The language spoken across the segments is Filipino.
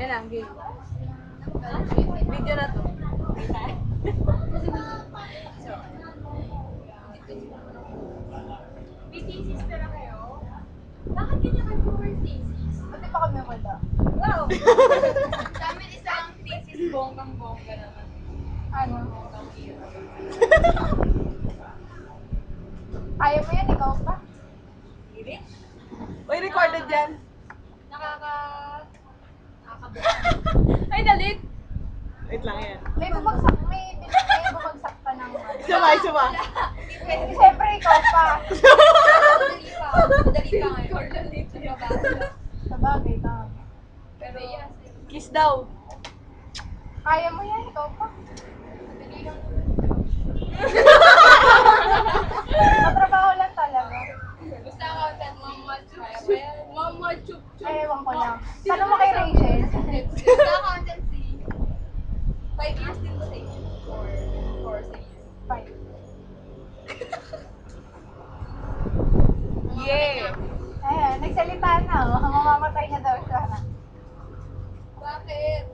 Yan lang, game. Video na to. May thesis pala kayo? Bakit ganyan kayo for thesis? Pati pa kami wala. Wow! Sa amin isang thesis bonggang-bongga naman. Ano? Bonggang. Kaya mo yan, ikaw pa. Hindi? Uy, recorded yan. Nakaka... Ay, dalit! Wait lang yan. May bumagsak, may, may bumagsak pa ng ano. Sumay, suma. Siyempre, ikaw pa. Madali pa. Madali pa ngayon. Madali pa. Sa bagay, ka. Pero yes. Kiss daw. Kaya mo yan, ikaw pa. Madali lang. Matrabaho lang talaga. Basta accountant, mama chup. Mama chup chup. Ay, ewan ko lang. Tanong mo kay Rachel. Basta accountancy. Five years din ba sa inyo? Four. Four sa inyo. Bye. Yeah. Ayan, nagsalita na. Oh. Mamamatay na daw siya. Bakit?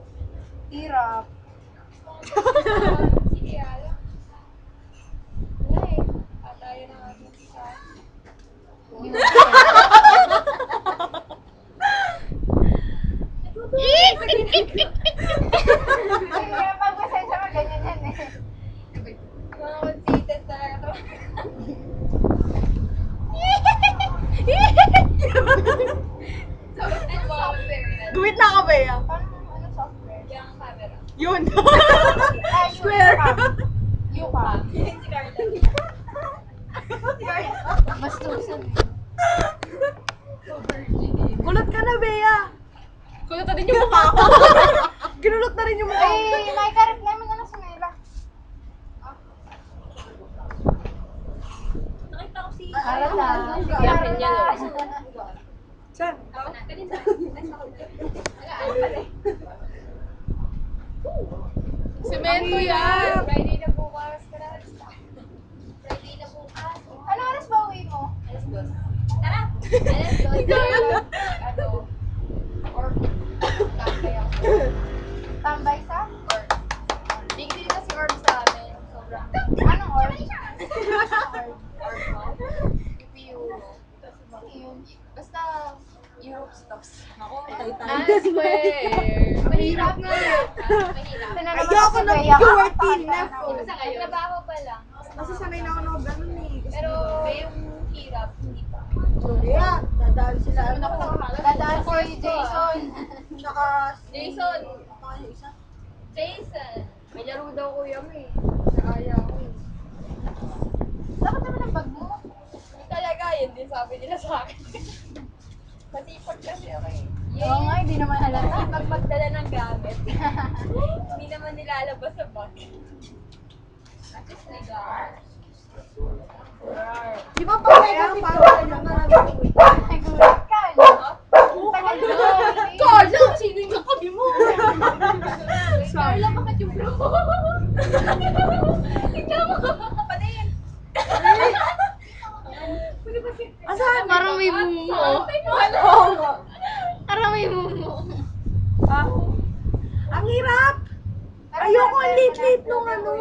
Hirap. Sige, alam. Wala eh. Atayo na nga dito sa... Kaya pag pasensya ka, ganyan yan eh. Mga conceited talaga to. So, ano mga material? Do it na ka ba yan? Paano, ano software? Yung camera. Yun. Ah, Square. Yucam. si Carla. Bastusan. So virgin eh. Kulot ka na, Bea. Kulot na din yung mukha ko. Ginulot na rin yung mukha. Ay, may karit namin na sa Mela. Nakita ko si... Aral na. Yakin niya, no? Saan? Kanina. Nag-aaral pala eh. Semento yan! Friday na bukas. Friday na bukas. Ano oras ba uwi mo? Alas dos. Tara! Alas dos. Ano? Or, tambay ako. Tambay sa? Or, big deal kasi orb sa amin. Sobrang. Anong? Orb mo? UPU. Ano yun? Basta, Europe stocks. Ako. Ah, square. Mahirap nga. Mahirap. Ayoko na in na po. Trabaho pa lang. Nasasanay na ako na ganun eh. Pero, yung hirap, hindi pa. Bea, dadaan sila. Dadaan Jason. Tsaka... Jason! Tsaka isa. Jason! May laro daw kuya mo eh. Nakaya ko eh. Dapat naman ang bag mo. Hindi talaga, yun din sabi nila sa akin. Masipag kasi ako eh. Oo nga, hindi naman halata. Masipag magdala ng gamit. Hindi naman nilalabas sa bag. At least may gamit. Di ba pa kaya parang ano marami Nagulat ka, no? Tagal na. Carla! Sino yung kakabi mo? Sorry. Carla, bakit yung bro? Ikaw mo! Patayin! Pwede ba si- Asan? Parang may mumo. Ano? Oo nga. Parang may mumo. Ah, ang hirap! Ayoko ang late-late nung ano.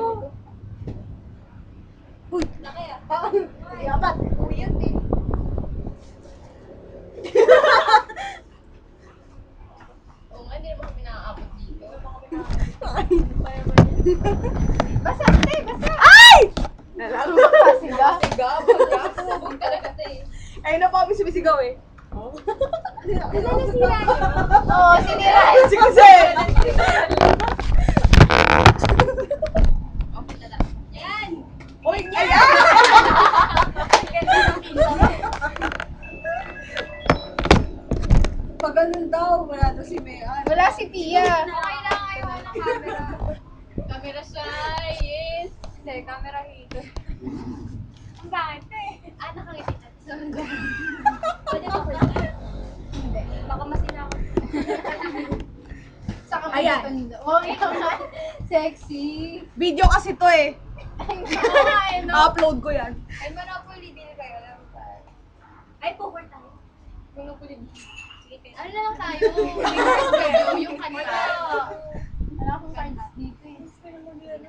Uy! Laki ah. Hindi apat. Weird eh. Oo nga, hindi naman kami dito. Basta, ate, basta. Ay! Nalaro mo. Pasiga. Siga, baga, bubog talaga eh. Ayun na po kami sumisigaw eh. Oo, sinira. Si Jose! Na. Yan! Uy, pinsan. Pag ganun daw, wala daw si Mayan. Wala si Pia. Okay lang, ayaw ng camera. Camera shy, yes. Hindi, camera hito. Ang bakit eh? Ah, nakangiti na. Pwede ba ko Hindi. Baka masina ako. Sa Ayan. tondo. Oo, ikaw nga. Sexy. Video kasi to eh. Ay, no. upload ko yan. Ay, Monopoly din kayo. Alam ba? Ay, poker tayo. Monopoly din. Sige, Ano na lang tayo? Kayo, yung kanta. Wala akong cards dito eh.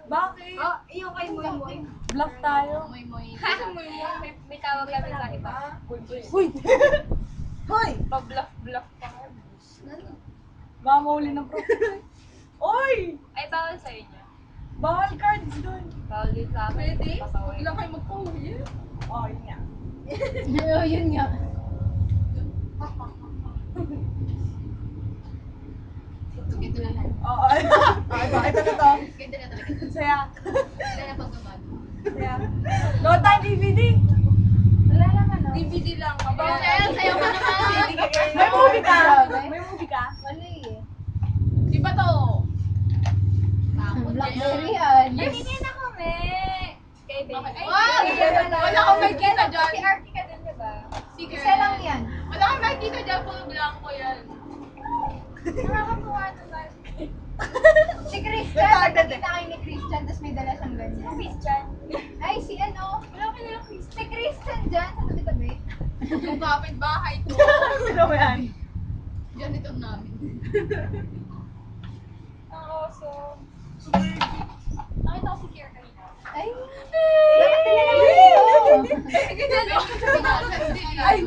Bakit? Oh, yung kay Moy Moy. Bluff tayo. Moy moy. Moy moy. May, tawag kami sa iba. Uy! Hoy! Pa-bluff-bluff pa. Baka mauli ng pro. Uy! Ay, bawal sa inyo. Bawal cards dun. Bawal din sa akin. Pwede? Papawin. Ilang kayo magpahuli? Oh, yun nga. Oo, yun nga. Ganito na lang. Oo. Okay, bakit na to? Ganito na talaga. Saya. Ganito na pagkabag. Saya. No time DVD. Wala lang ano. DVD lang. Rachel, sayo ka naman! May movie ka? May movie ka? Wala eh. Di ba to? Takot Blackberry yan. yan. Mamingin na kami! Kay Baby. Wow! Wala akong makikita dyan. Si Artie ka din, diba? Secret. Isa lang yan. Wala akong makikita dyan. Puro blanco yan. Nakakatuwa naman. Si Christian, nakita kayo ni Christian, tapos may dala siyang ganyan. Christian. Ay, si ano? Wala ko nilang Christian. Si Christian dyan, sa tabi-tabi. Yung kapit-bahay ko. Sino mo yan? Diyan ito namin. Ang awesome. Nakita ko si Kier kanina. Ay! Dapat sila lang dito. Ay!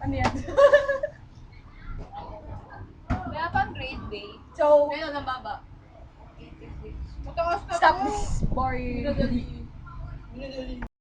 Ano yan? Wala pang grade day. So, Meron ang baba. stop this boring.